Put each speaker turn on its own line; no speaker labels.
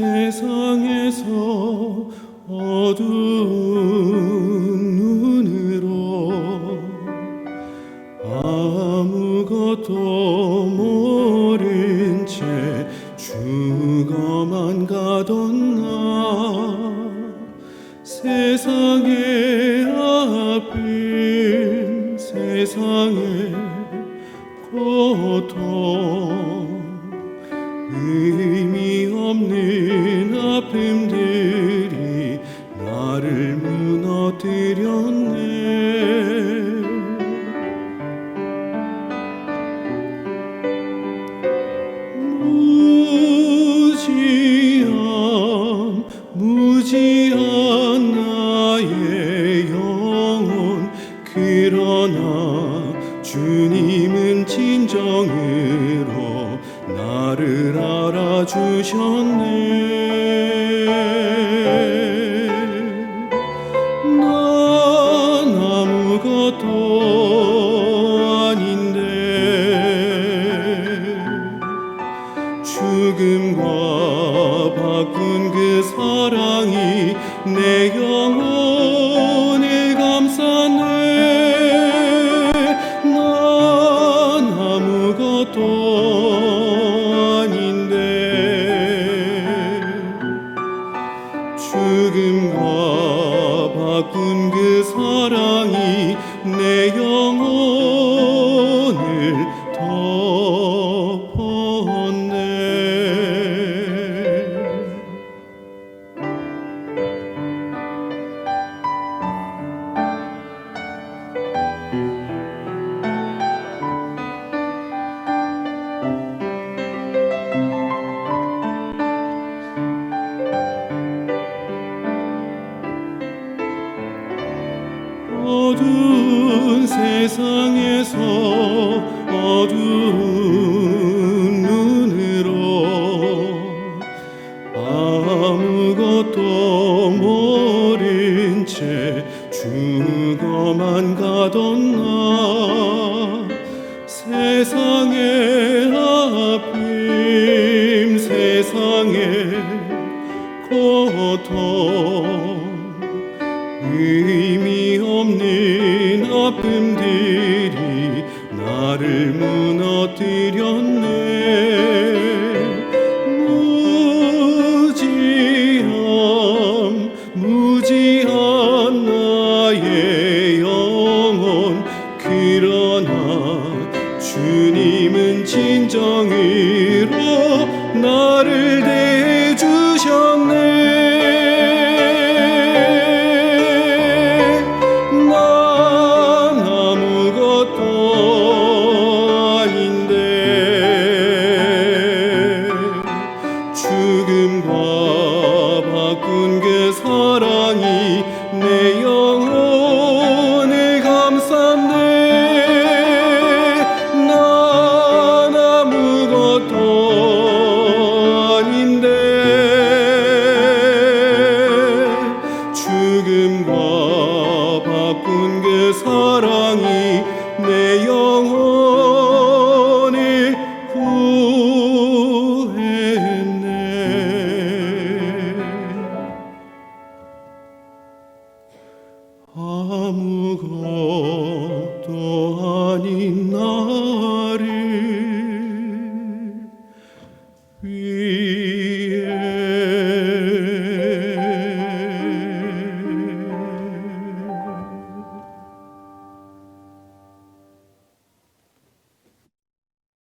세상에서 어두운 눈으로 아무것도 모른 채 죽어만 가던 나? 세상의 아픔 세상의 고통. 없는 아픔들이 나를 무너뜨렸네. 주님은 진정으로 나를 알아 주셨네. 난 아무것도 아닌데 죽음과 바꾼 그 사랑이 내 영혼 사랑이 세상에서 어두운 눈으로 아무것도 모른 채 죽어만 가던 나? 세상의 아픔 세상의 고통 아픔들이 나를 무너뜨렸네. 무지함 무지한 나의 영혼 그러나 주님은 진정으로 나를 대주 영혼을 감쌌네 난 아무것도 아닌데 죽음과 바꾼 그 사랑이 내 영혼을 mare.